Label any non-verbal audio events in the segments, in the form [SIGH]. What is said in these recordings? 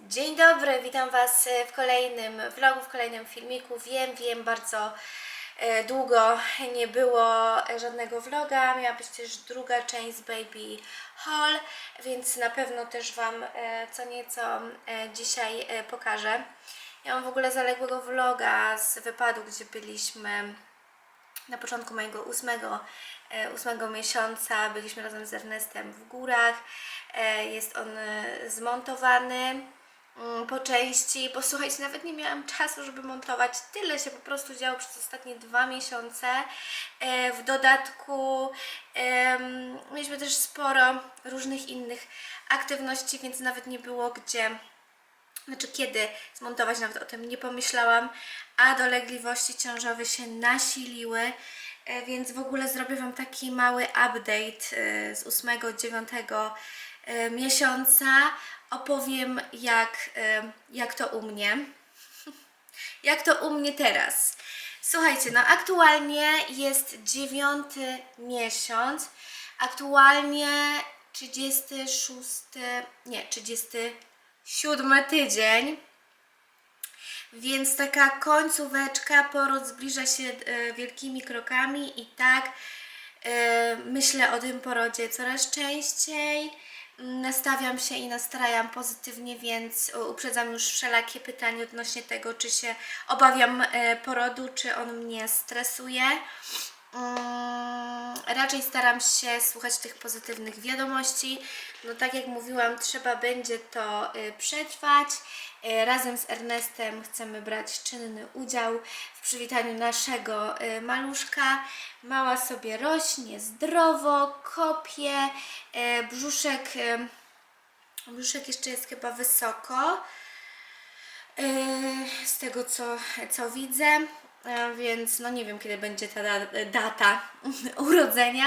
Dzień dobry, witam Was w kolejnym vlogu, w kolejnym filmiku. Wiem, wiem, bardzo e, długo nie było żadnego vloga. Miała być też druga część z Baby Haul, więc na pewno też Wam e, co nieco e, dzisiaj pokażę. Ja mam w ogóle zaległego vloga z wypadu, gdzie byliśmy na początku mojego ósmego, ósmego miesiąca byliśmy razem z Ernestem w górach. Jest on zmontowany po części, bo słuchajcie, nawet nie miałam czasu, żeby montować. Tyle się po prostu działo przez ostatnie dwa miesiące. E, W dodatku mieliśmy też sporo różnych innych aktywności, więc nawet nie było gdzie znaczy kiedy zmontować, nawet o tym nie pomyślałam, a dolegliwości ciążowe się nasiliły, e, więc w ogóle zrobię Wam taki mały update e, z 8-9 e, miesiąca. Opowiem jak, e, jak to u mnie. [LAUGHS] Jak to u mnie teraz? Słuchajcie, no aktualnie jest dziewiąty miesiąc, aktualnie 36, nie, 37 tydzień, więc taka końcóweczka, poród zbliża się e, wielkimi krokami i tak e, myślę o tym porodzie coraz częściej. Nastawiam się i nastrajam pozytywnie, więc uprzedzam już wszelakie pytania odnośnie tego, czy się obawiam e, porodu, czy on mnie stresuje. Mm, raczej staram się słuchać tych pozytywnych wiadomości. No tak jak mówiłam, trzeba będzie to y, przetrwać. Y, Razem z Ernestem chcemy brać czynny udział w przywitaniu naszego y, maluszka. Mała sobie rośnie zdrowo, kopie, y, brzuszek, brzuszek jeszcze jest chyba wysoko. Z tego co, co widzę, e, więc no nie wiem kiedy będzie ta da- data [LAUGHS] urodzenia.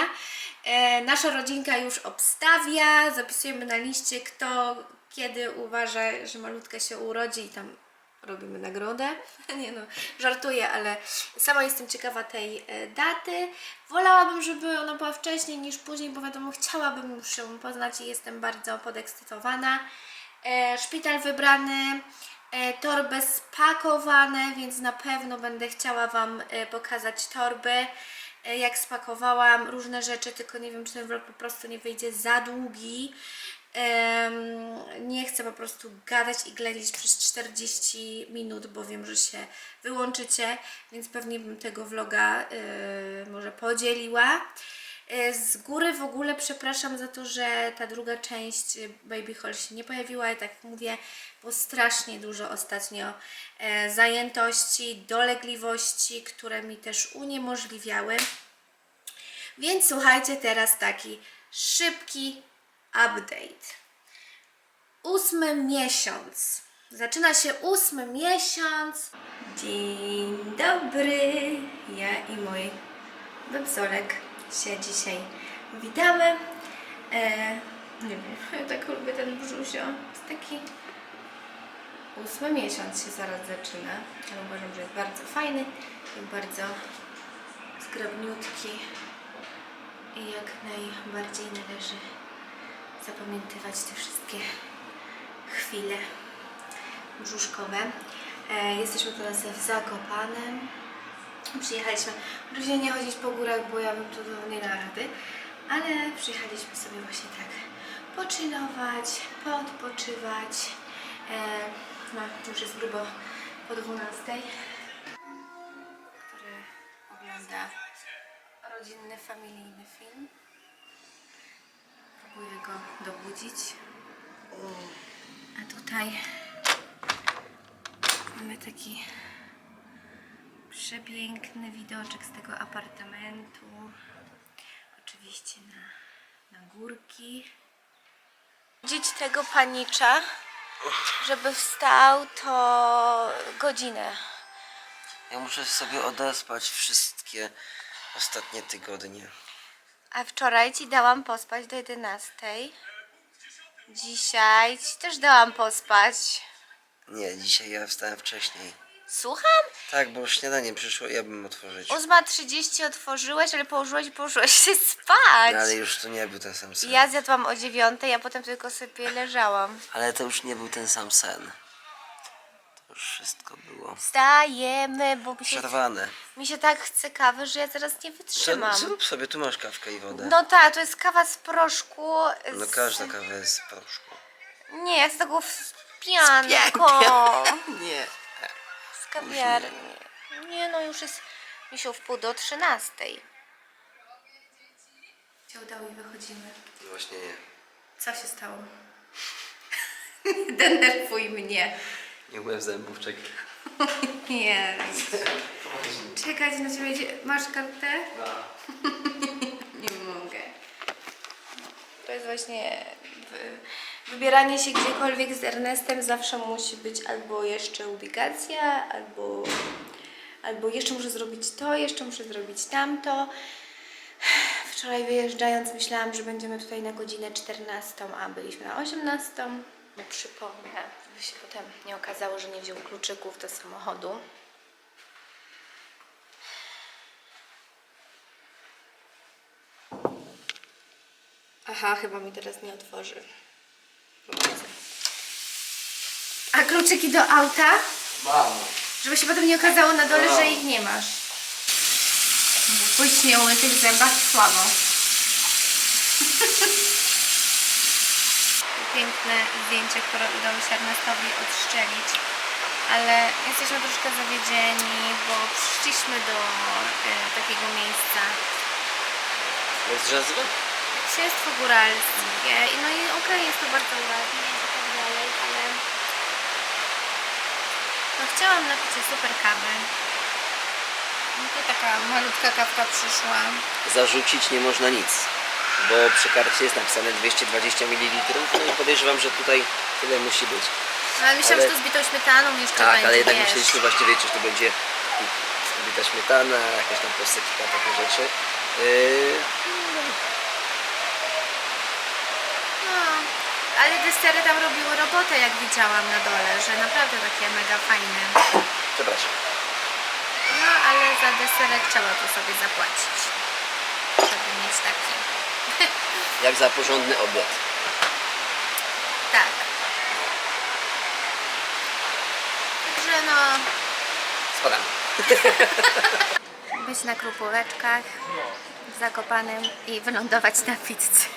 E, Nasza rodzinka już obstawia, zapisujemy na liście kto kiedy uważa, że malutka się urodzi i tam robimy nagrodę. [LAUGHS] Nie no, żartuję, ale sama jestem ciekawa tej e, daty. Wolałabym, żeby ona była wcześniej niż później, bo wiadomo, chciałabym już ją poznać i jestem bardzo podekscytowana. E, szpital wybrany, e, torby spakowane, więc na pewno będę chciała Wam pokazać torby, jak spakowałam różne rzeczy, tylko nie wiem, czy ten vlog po prostu nie wyjdzie za długi. Nie chcę po prostu gadać i ględzić przez 40 minut, bo wiem, że się wyłączycie, więc pewnie bym tego vloga e, może podzieliła. E, Z góry w ogóle przepraszam za to, że ta druga część Baby Hall się nie pojawiła i tak jak mówię, było strasznie dużo ostatnio e, zajętości, dolegliwości, które mi też uniemożliwiały. Więc słuchajcie teraz taki szybki update. Ósmy miesiąc. Zaczyna się ósmy miesiąc. Dzień dobry. Ja i mój bebzolek się dzisiaj witamy. E, nie wiem, [LAUGHS] ja tak lubię ten brzusio. Jest taki ósmy miesiąc się zaraz zaczyna, ale uważam, że jest bardzo fajny i bardzo zgrabniutki i jak najbardziej należy zapamiętywać te wszystkie chwile brzuszkowe. E, jesteśmy teraz w Zakopanem. Przyjechaliśmy, oczywiście nie chodzić po górach, bo ja bym tu nie dała rady, ale przyjechaliśmy sobie właśnie tak pochillować, podpoczywać. E, no, już jest grubo po 12, który ogląda rodzinny, familijny film. Próbuję go dobudzić. A tutaj mamy taki przepiękny widoczek z tego apartamentu. Oczywiście na, na górki. Budzić tego panicza, żeby wstał to godzinę. Ja muszę sobie odespać wszystkie ostatnie tygodnie. A wczoraj ci dałam pospać do 11. Dzisiaj ci też dałam pospać. Nie, dzisiaj ja wstałem wcześniej. Słucham? Tak, bo śniadanie przyszło i ja bym otworzyć. 8.30 otworzyłeś, ale położyłaś i położyłaś się spać. No, ale już to nie był ten sam sen. Ja zjadłam o 9, a potem tylko sobie leżałam. Ale to już nie był ten sam sen. Już wszystko było Wstajemy, bo mi się, przerwane. mi się tak chce kawy, że ja teraz nie wytrzymam. zrób sobie, tu masz kawkę i wodę. No tak, to jest kawa z proszku. No z... każda kawa jest z proszku. Nie, z tego w pianką. Nie. Z kawiarni. Nie no, już jest mi się w pół do trzynastej. Się udało i wychodzimy. No Właśnie nie. Co się stało? [LAUGHS] Nie denerwuj mnie. Nie byłem zębów, czekaj. [LAUGHS] Nie. Czekać na ciebie. gdzie- Masz kartę? [LAUGHS] Nie mogę. To jest właśnie wy- wybieranie się gdziekolwiek z Ernestem zawsze musi być albo jeszcze ubikacja, albo, albo jeszcze muszę zrobić to, jeszcze muszę zrobić tamto. Wczoraj wyjeżdżając myślałam, że będziemy tutaj na godzinę 14, a byliśmy na 18. No przypomnę, żeby się potem nie okazało, że nie wziął kluczyków do samochodu. Aha, chyba mi teraz nie otworzy. A kluczyki do auta? Mam. Żeby się potem nie okazało na dole, że ich nie masz. Bo pójść nie umytych zębach słabo. Zdjęcie, które udało się Ernestowi odstrzelić. Ale jesteśmy troszkę zawiedzieni, bo przyszliśmy do e, takiego miejsca. Jest drzewo? Księstwo góralskie. I No i okej, jest to bardzo ładnie i tak dalej, ale no chciałam napić się super kawy. No to taka malutka kawka przyszła. Zarzucić nie można nic. Bo przy karcie jest napisane 220 ml. No i podejrzewam, że tutaj tyle musi być. No, ale myślałam, Ale- że to z bitą śmietaną jeszcze Tak, będzie, ale jednak wiesz. myśleliśmy właściwie, czy to będzie bita śmietana, jakaś tam posypka, takie rzeczy. Yy, No, ale desery tam robiły robotę, jak widziałam na dole, że naprawdę takie mega fajne. przepraszam. No, ale za deserek trzeba tu sobie zapłacić, żeby mieć taki. Jak za porządny obiad. Tak. Także no, Spadam. [LAUGHS] być na krupóweczkach w Zakopanem i wylądować na pizzy.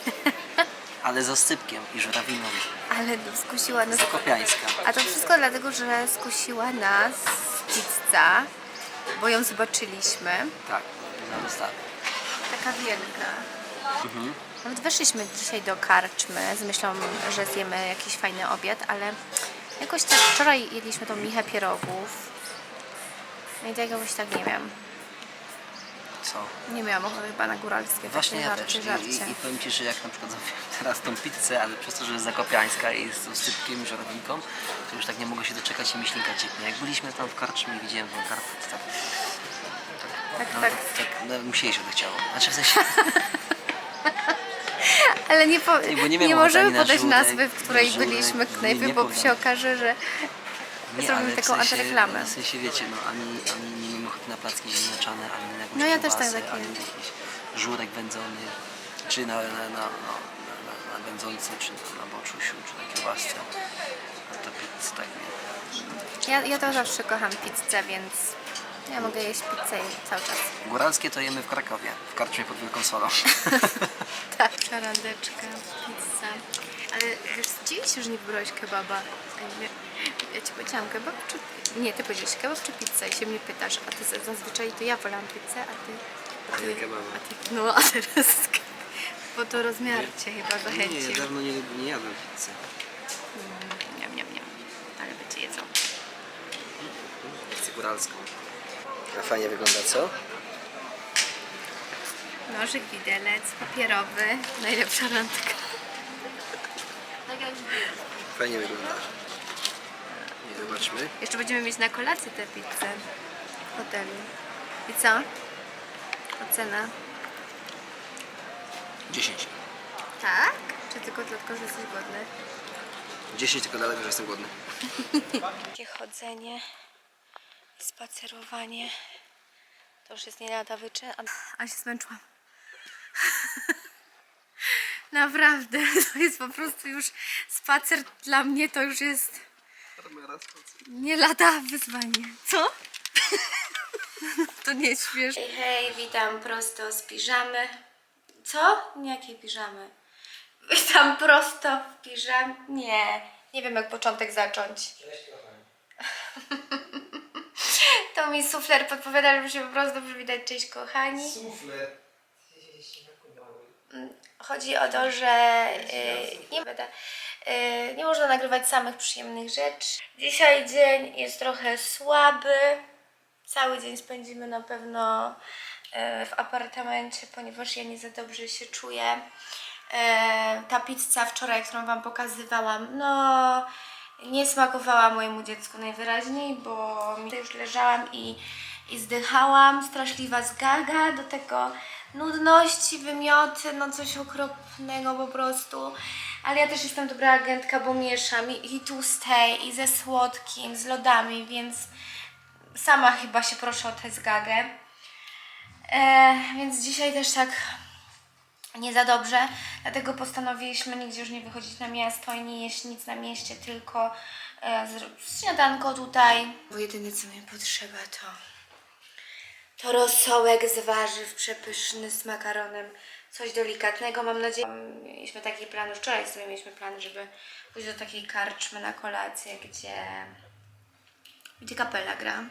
[LAUGHS] Ale z osypkiem i żurawiną. Ale no, skusiła nas... Zakopiańska. A to wszystko dlatego, że skusiła nas pizza, bo ją zobaczyliśmy. Tak, na dostawę. Taka wielka. Nawet weszliśmy dzisiaj do karczmy z myślą, że zjemy jakiś fajny obiad, ale jakoś tak wczoraj jedliśmy tą michę pierogów. No I tak jakoś tak nie wiem. Co? Nie miałam ochoty chyba na góralskie Właśnie ja żarcie, też. I, żarcie. i, I powiem Ci, że jak na przykład zamówiłem [LAUGHS] teraz tą pizzę, ale przez to, że jest zakopiańska i z usypkiem i żurawinką, to już tak nie mogę się doczekać i myślinka cieknie. Jak byliśmy tam w karczmie i widziałem tą kartę, to tak, Tak, no, tak. tak no, mi się to chciało. Znaczy w sensie, [LAUGHS] [LAUGHS] Ale nie, po, Nie, nie nie, możemy podać nazwy, w której żurek, byliśmy knajpy, bo się okaże, że nie, Zrobimy ale w taką sensie, antyreklamę. W sensie wiecie, no ani, ani nie mam ochoty na placki ziemniaczane, ani na jakąś No ja też tak takie. ani jakiś żurek wędzony, czy na, na, na, na, na, na, wędzonce, czy na, na boczusiu, czy na kiełbasce. No to pizzy tak nie. ja, ja to zawsze kocham pizzę, więc ja mogę jeść pizzę cały czas. Góralskie to jemy w Krakowie, w karczmie pod Wielką Solą. [LAUGHS] Tak. Czarandeczka, pizza. Ale wiesz, się, że nie wybrałeś kebaba. Ja ci powiedziałam kebab czy... Nie, ty powiedziałeś kebab czy pizza i się mnie pytasz, a ty za- zazwyczaj to ja wolałam pizzę, a ty... A ty, Ja kebaba. a ty no, [LAUGHS] a teraz... Bo to rozmiar cię chyba zachęcił. dawno nie, nie jadłem pizzy. Niam, niam, niam. Ale będzie jedzą. Pizzę góralską. A fajnie wygląda, co? Nożyk, widelec, papierowy, najlepsza randka. Tak jak Fajnie wygląda. Nie zobaczmy. Jeszcze będziemy mieć na kolację tę pizzę w hotelu. I co? Ocena? 10. Tak? Czy tylko dlatego, że jesteś głodny? 10 tylko dlatego, że jestem głodny. [LAUGHS] Takie chodzenie spacerowanie. To już jest nie lada wyczyn. A... a się zmęczyłam. [LAUGHS] Naprawdę, [LAUGHS] to jest po prostu już spacer dla mnie to już jest nie lada wyzwanie. Co? [LAUGHS] to nie jest śmieszne. Hej, hej, witam prosto z piżamy. Co? Jakiej piżamy? Witam prosto w piżamie. Nie, nie wiem jak początek zacząć. To mi sufler podpowiada, żeby się po prostu przywitać. Cześć kochani. Sufle. Chodzi o to, że y, nie, y, nie można nagrywać samych przyjemnych rzeczy. Dzisiaj dzień jest trochę słaby. Cały dzień spędzimy na pewno y, w apartamencie, ponieważ ja nie za dobrze się czuję. Ta pizza wczoraj, którą Wam pokazywałam, no nie smakowała mojemu dziecku najwyraźniej, bo już leżałam i, i zdychałam, straszliwa zgaga, do tego nudności, wymioty, no coś okropnego po prostu. Ale ja też jestem dobra agentka, bo mieszam i, i tłustej, i ze słodkim, z lodami, więc sama chyba się proszę o tę zgagę. E, więc dzisiaj też tak nie za dobrze, dlatego postanowiliśmy nigdzie już nie wychodzić na miasto i nie jeść nic na mieście, tylko e, śniadanko tutaj. Bo jedyne co mi potrzeba to to rosołek z warzyw przepyszny z makaronem, coś delikatnego. Mam nadzieję, mieliśmy taki plan, już wczoraj sobie mieliśmy plan, żeby pójść do takiej karczmy na kolację, gdzie, gdzie kapela gra.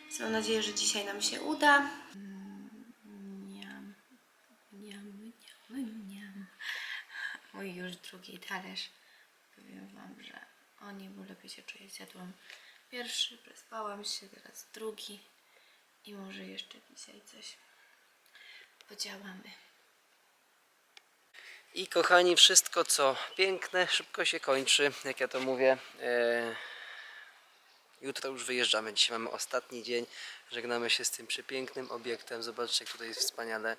Więc mam nadzieję, że dzisiaj nam się uda. Niam, niam, niam, niam. Mój już drugi talerz. Powiem Wam, że o nie, bo lepiej się czuję. Zjadłam pierwszy, przespałam się, teraz drugi. I może jeszcze dzisiaj coś podziałamy. I kochani, wszystko co piękne szybko się kończy, jak ja to mówię. E, jutro już wyjeżdżamy. Dzisiaj mamy ostatni dzień. Żegnamy się z tym przepięknym obiektem. Zobaczcie, jak tutaj jest wspaniale.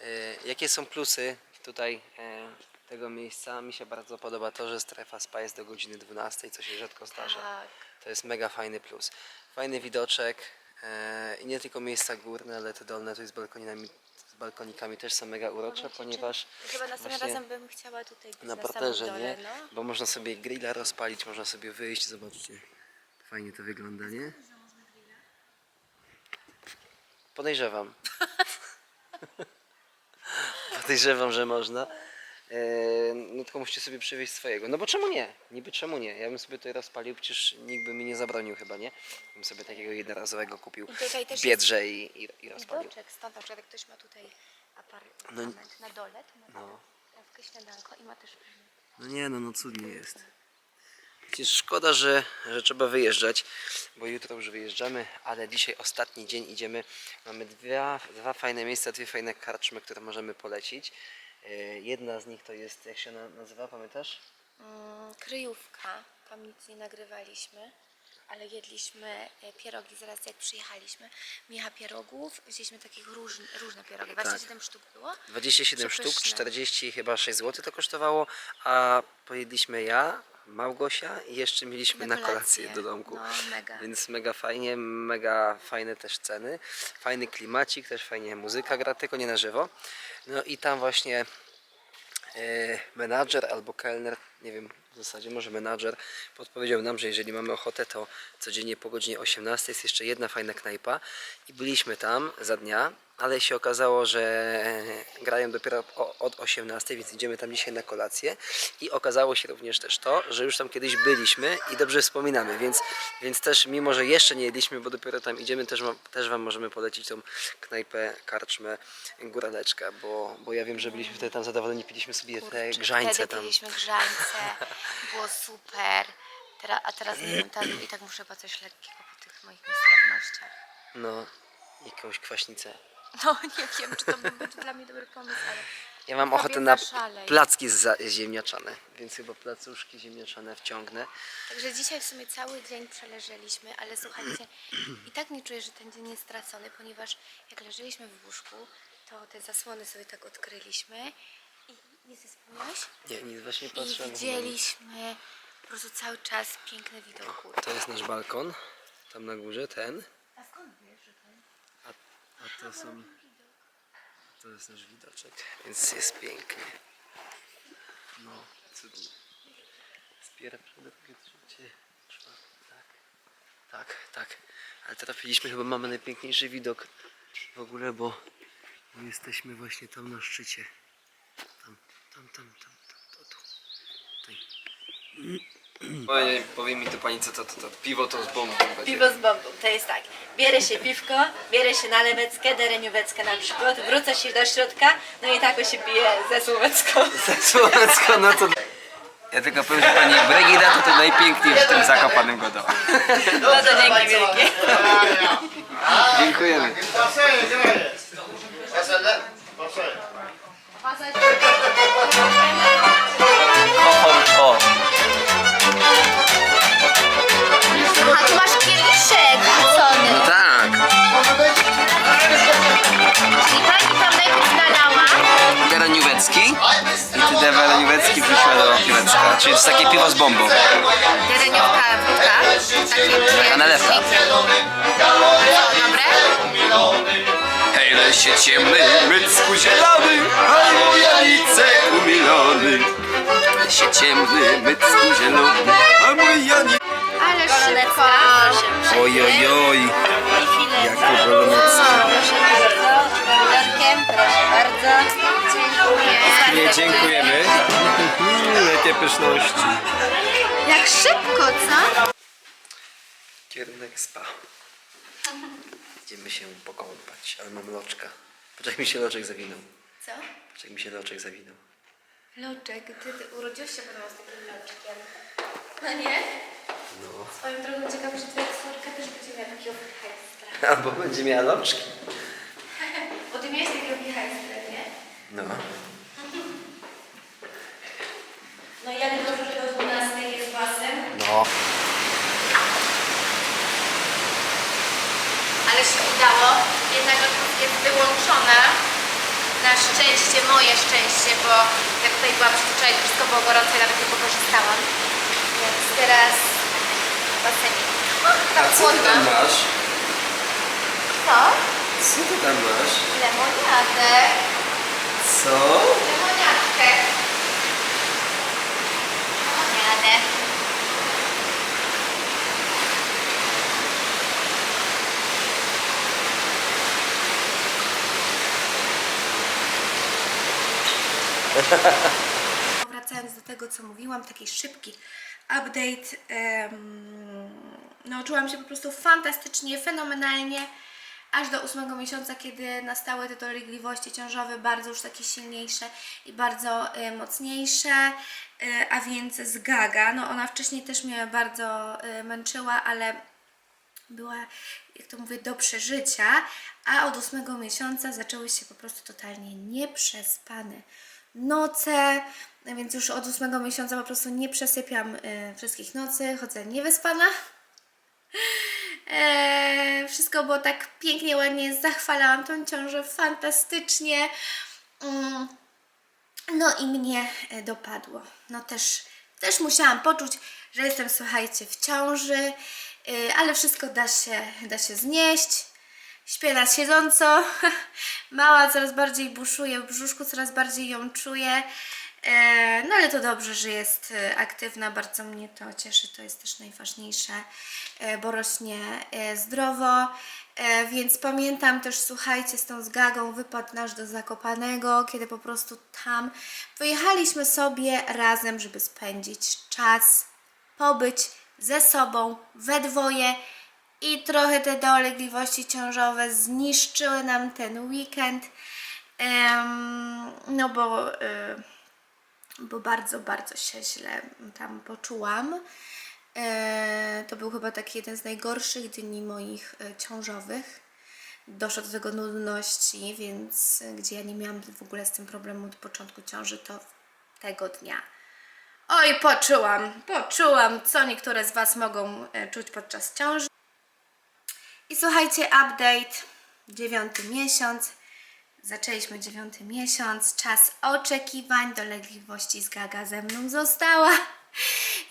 E, jakie są plusy tutaj e, tego miejsca? Mi się bardzo podoba to, że strefa spa jest do godziny 12, co się rzadko zdarza. Tak. To jest mega fajny plus. Fajny widoczek e, i nie tylko miejsca górne, ale te dolne tu z balkonikami, z balkonikami też są mega urocze, ponieważ Chyba następnym właśnie razem bym chciała tutaj być na na, parterze, samym dole, nie? no. Bo można sobie grilla rozpalić, można sobie wyjść, zobaczcie. Fajnie to wygląda, nie? Podejrzewam. [LAUGHS] Podejrzewam, że można. No tylko musicie sobie przywieźć swojego. No bo czemu nie? Niby czemu nie? Ja bym sobie to rozpalił, przecież nikt by mi nie zabronił chyba, nie? Bym sobie takiego jednorazowego kupił I tutaj też w Biedrze i, i, i rozpalił. Widoczek stąd, na przykład jak ktoś ma tutaj apartament No. na dole, to ma No. trawkę, śniadanko i ma też No nie no, no cudnie jest. Przecież szkoda, że, że trzeba wyjeżdżać, bo jutro już wyjeżdżamy, ale dzisiaj ostatni dzień idziemy. Mamy dwa, dwa fajne miejsca, dwie fajne karczmy, które możemy polecić. E, Jedna z nich to jest, jak się ona nazywa, pamiętasz? Mm, kryjówka, tam nic nie nagrywaliśmy, ale jedliśmy e, pierogi zaraz jak przyjechaliśmy. Micha pierogów, wzięliśmy takich róż, różne pierogi, 27 sztuk było. 27 sztuk, Przepyszne. 40 chyba 6 zł to kosztowało, a pojedliśmy ja, Małgosia i jeszcze mieliśmy na kolację do domku. No, mega. Więc mega fajnie, mega fajne też ceny, fajny klimacik, też fajnie muzyka gra, tylko nie na żywo. No i tam właśnie e, menadżer albo kelner, nie wiem, w zasadzie może menadżer, podpowiedział nam, że jeżeli mamy ochotę, to codziennie po godzinie 18 jest jeszcze jedna fajna knajpa i byliśmy tam za dnia, ale się okazało, że grają dopiero od 18, więc idziemy tam dzisiaj na kolację i okazało się również też to, że już tam kiedyś byliśmy i dobrze wspominamy, więc, więc też mimo, że jeszcze nie jedliśmy, bo dopiero tam idziemy, też, wam- też Wam możemy polecić tą knajpę, karczmę, góraleczka, bo, bo ja wiem, że byliśmy wtedy tam zadowoleni, piliśmy sobie te Kurczę, grzańce wtedy tam. piliśmy grzańce, było super. Teraz, a teraz tak, i tak muszę chyba coś lekkiego po tych moich niesprawnościach. No, jakąś kwaśnicę. No [LAUGHS] nie wiem, czy to by był dla mnie dobry pomysł, ale Ja mam ochotę na szalej. placki za- ziemniaczane, więc chyba placuszki ziemniaczane wciągnę. Także dzisiaj w sumie cały dzień przeleżeliśmy, ale słuchajcie, i tak nie czuję, że ten dzień jest stracony, ponieważ jak leżeliśmy w łóżku, to te zasłony sobie tak odkryliśmy i nie wspomniałeś? Nie, nic, właśnie I patrzę. widzieliśmy po prostu cały czas piękne widoki. To jest nasz balkon. Tam na górze ten. A skąd wiesz, że to a to są. To jest nasz widoczek. Więc jest pięknie. No, cudnie. Z pierwsze, drugie, trzecie, czwarte, tak. Tak, tak. Ale trafiliśmy, chyba mamy najpiękniejszy widok w ogóle, bo my jesteśmy właśnie tam na szczycie. Tam, tam, tam, tam, tam, to, tu. Tutaj. Powie, powie mi to pani, co to, to, to piwo to z bombą będzie. Piwo z bombą, to jest tak. Bierze się piwko, bierze się naleweckę, derenióweckę na przykład, wróca się do środka, no i tak się pije ze słowecką. [LAUGHS] Słowacko, no to... Ja tylko powiem, że pani Brygida to, to najpiękniej w tym zakopanym godowa. No to dzięki wielkie. Dziękujemy. Passeio, A tu masz kieliszek wrzucony. no tak. I pani tam najpierw nalała. Dereniówecki. I ty Dereniówecki wrzuciła do piwecka. Czyli to jest takie piwo z bombą. Dereniówka, wódka. Taka nalewka. Co, dobre? Hej, lesie ciemny, mycku zielony, a mój Janicek umilony. Lesie ciemny, mycku zielony. Proszę Oj, oj, oj. Jak to bolonecka. Proszę bardzo. Pomidorkiem, proszę bardzo. Dziękuję. Nie, dziękujemy. Jakie pyszności. Jak szybko, co? Kierunek spa. Idziemy się pokąpać, ale mam loczka. Poczekaj mi się loczek zawinął. Co? Poczekaj mi się loczek zawinął. Loczek, ty, ty urodziłeś się podobno z takim loczkiem. No nie? No. Swoją drogą ciekawe, że twoja córka też będzie miała takiego hajstra. [LAUGHS] Albo będzie miała loczki. [LAUGHS] Bo ty miałeś takiego nie? No. No i jak dobrze, że do 12 jest basen. No. Ale się udało. Jednak jest wyłączona. Na szczęście, moje szczęście, bo jak tutaj byłam to wszystko było gorące i nawet nie pokorzystałam. Więc teraz basenik. O, tam chłodno. masz? Co? Co ty tam masz? Lemoniadę. Co? Lemoniadkę. Lemoniadę. [LAUGHS] Wracając do tego, co mówiłam, taki szybki update. no, czułam się po prostu fantastycznie, fenomenalnie, aż do ósmego miesiąca, kiedy nastały te dolegliwości ciążowe, bardzo już takie silniejsze i bardzo e, mocniejsze, e, a więc zgaga. No, ona wcześniej też mnie bardzo e, męczyła, ale była, jak to mówię, do przeżycia, a od ósmego miesiąca zaczęły się po prostu totalnie nieprzespane noce, więc już od ósmego miesiąca po prostu nie przesypiam e, wszystkich nocy, chodzę niewyspana. E, wszystko było tak pięknie, ładnie, zachwalałam tą ciążę fantastycznie. Mm. No i mnie e, dopadło. No też, też musiałam poczuć, że jestem, słuchajcie, w ciąży, y, ale wszystko da się, da się znieść. Śpię na siedząco. [LAUGHS] Mała coraz bardziej buszuje w brzuszku, coraz bardziej ją czuję. E, No ale to dobrze, że jest e, aktywna, bardzo mnie to cieszy, to jest też najważniejsze, e, bo rośnie zdrowo. Więc pamiętam też, słuchajcie, z tą zgagą wypadł nasz do Zakopanego, kiedy po prostu tam wyjechaliśmy sobie razem, żeby spędzić czas, pobyć ze sobą, we dwoje i trochę te dolegliwości ciążowe zniszczyły nam ten weekend. No bo, y, bo bardzo, bardzo się źle tam poczułam. E, to był chyba taki jeden z najgorszych dni moich e, ciążowych. Doszło do tego nudności, więc gdzie ja nie miałam w ogóle z tym problemu od początku ciąży, to tego dnia. Oj, poczułam, poczułam, co niektóre z Was mogą e, czuć podczas ciąży. I słuchajcie, update, dziewiąty miesiąc. Zaczęliśmy dziewiąty miesiąc, czas oczekiwań, dolegliwości z gaga ze mną została.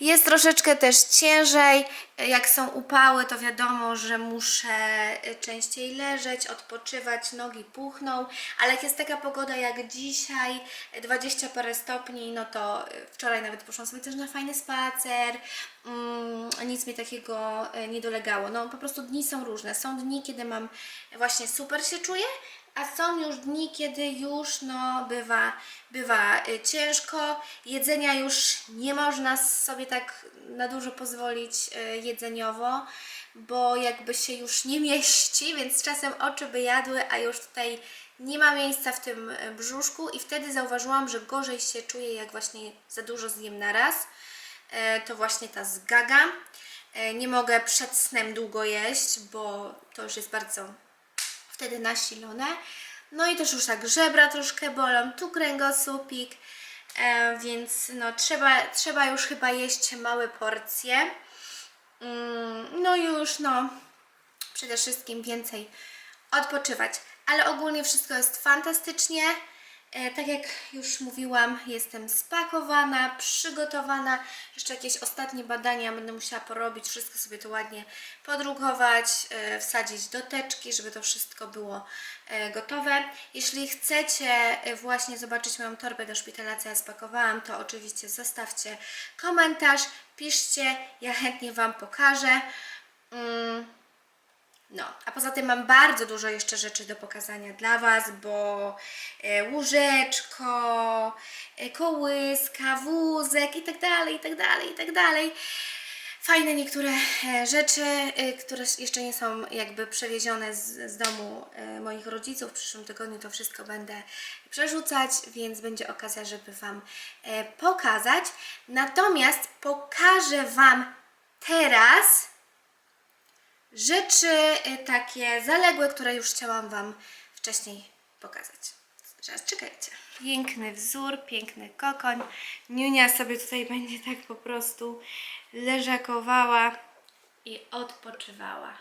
Jest troszeczkę też ciężej. Jak są upały, to wiadomo, że muszę częściej leżeć, odpoczywać, nogi puchną, ale jak jest taka pogoda jak dzisiaj, 20 parę stopni, no to wczoraj nawet poszłam sobie też na fajny spacer, mm, nic mi takiego e, nie dolegało. No po prostu dni są różne. Są dni, kiedy mam właśnie super się czuję, a są już dni, kiedy już no, bywa, bywa y, ciężko. Jedzenia już nie można sobie tak na dużo pozwolić y, jedzeniowo, bo jakby się już nie mieści, więc czasem oczy by jadły, a już tutaj nie ma miejsca w tym brzuszku i wtedy zauważyłam, że gorzej się czuję, jak właśnie za dużo zjem na raz. E, To właśnie ta zgaga. E, Nie mogę przed snem długo jeść, bo to już jest bardzo wtedy nasilone. No i też już tak żebra troszkę bolą, tu kręgosłupik, e, więc no trzeba, trzeba już chyba jeść małe porcje. Mm, no już no przede wszystkim więcej odpoczywać. Ale ogólnie wszystko jest fantastycznie. E, tak jak już mówiłam, jestem spakowana, przygotowana. Jeszcze jakieś ostatnie badania będę musiała porobić, wszystko sobie to ładnie podrukować, e, wsadzić do teczki, żeby to wszystko było e, gotowe. Jeśli chcecie właśnie zobaczyć moją torbę do szpitala, co ja spakowałam, to oczywiście zostawcie komentarz, piszcie, ja chętnie Wam pokażę. No, a poza tym mam bardzo dużo jeszcze rzeczy do pokazania dla Was, bo e, łóżeczko, e, kołyska, wózek i tak dalej, i tak dalej, i tak dalej. Fajne niektóre e, rzeczy, które jeszcze nie są jakby przewiezione z, z domu moich rodziców. W przyszłym tygodniu to wszystko będę przerzucać, więc będzie okazja, żeby Wam pokazać. Natomiast pokażę Wam teraz rzeczy y, takie zaległe, które już chciałam Wam wcześniej pokazać. Teraz czekajcie. Piękny wzór, piękny kokoń. Niunia sobie tutaj [LAUGHS] będzie tak po prostu leżakowała i odpoczywała.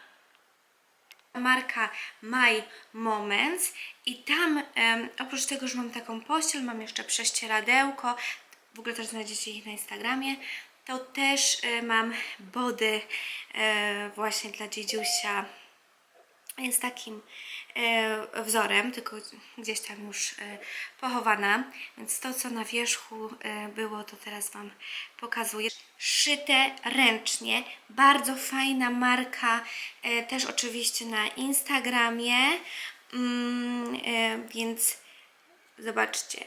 Marka My Moments i tam em, oprócz tego, że mam taką pościel, mam jeszcze prześcieradełko, w ogóle też znajdziecie ich na Instagramie, to też e, mam body e, właśnie dla dziedziusia jest takim e, wzorem, tylko gdzieś tam już pochowana. Więc to, co na wierzchu było, to teraz Wam pokazuję. Szyte ręcznie, bardzo fajna marka, też oczywiście na Instagramie. Mm, więc zobaczcie,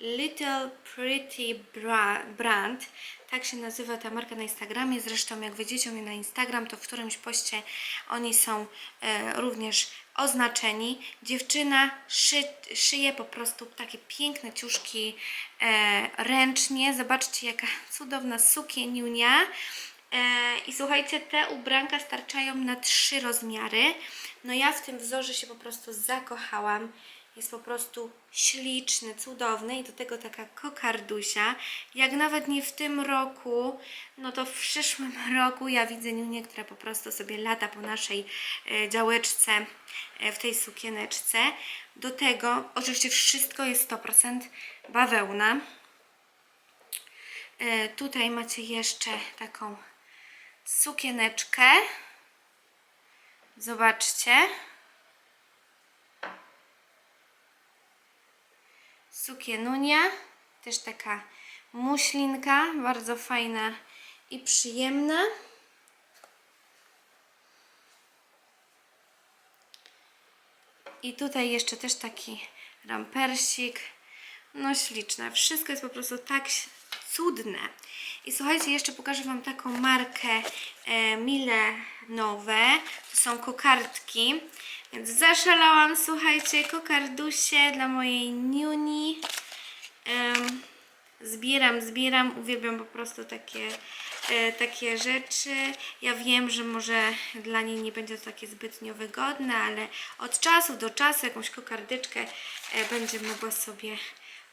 Little Pretty Bra- Brand, tak się nazywa ta marka na Instagramie. Zresztą, jak wejdziecie mnie na Instagram, to w którymś poście oni są e, również oznaczeni. Dziewczyna szy, szyje po prostu takie piękne ciuszki e, ręcznie. Zobaczcie, jaka cudowna sukieniunia. E, I słuchajcie, te ubranka starczają na trzy rozmiary. No ja w tym wzorze się po prostu zakochałam. Jest po prostu śliczny, cudowny i do tego taka kokardusia. Jak nawet nie w tym roku, no to w przyszłym [LAUGHS] roku ja widzę Niunię, która po prostu sobie lata po naszej e, działeczce e, w tej sukieneczce. Do tego oczywiście wszystko jest 100% bawełna. E, tutaj macie jeszcze taką sukieneczkę. Zobaczcie. Sukienunia, też taka muślinka, bardzo fajna i przyjemna. I tutaj jeszcze też taki rampersik. No śliczne. Wszystko jest po prostu tak cudne. I słuchajcie, jeszcze pokażę Wam taką markę e, Mile Nowe. To są kokardki. Więc zaszalałam, słuchajcie, kokardusie dla mojej niuni. Em, zbieram, zbieram, uwielbiam po prostu takie, e, takie rzeczy. Ja wiem, że może dla niej nie będzie to takie zbytnio wygodne, ale od czasu do czasu jakąś kokardyczkę e, będzie mogła sobie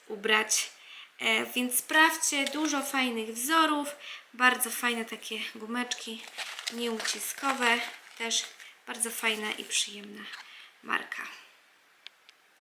ubrać. E, więc sprawdźcie, dużo fajnych wzorów, bardzo fajne takie gumeczki nieuciskowe, też bardzo fajna i przyjemna marka.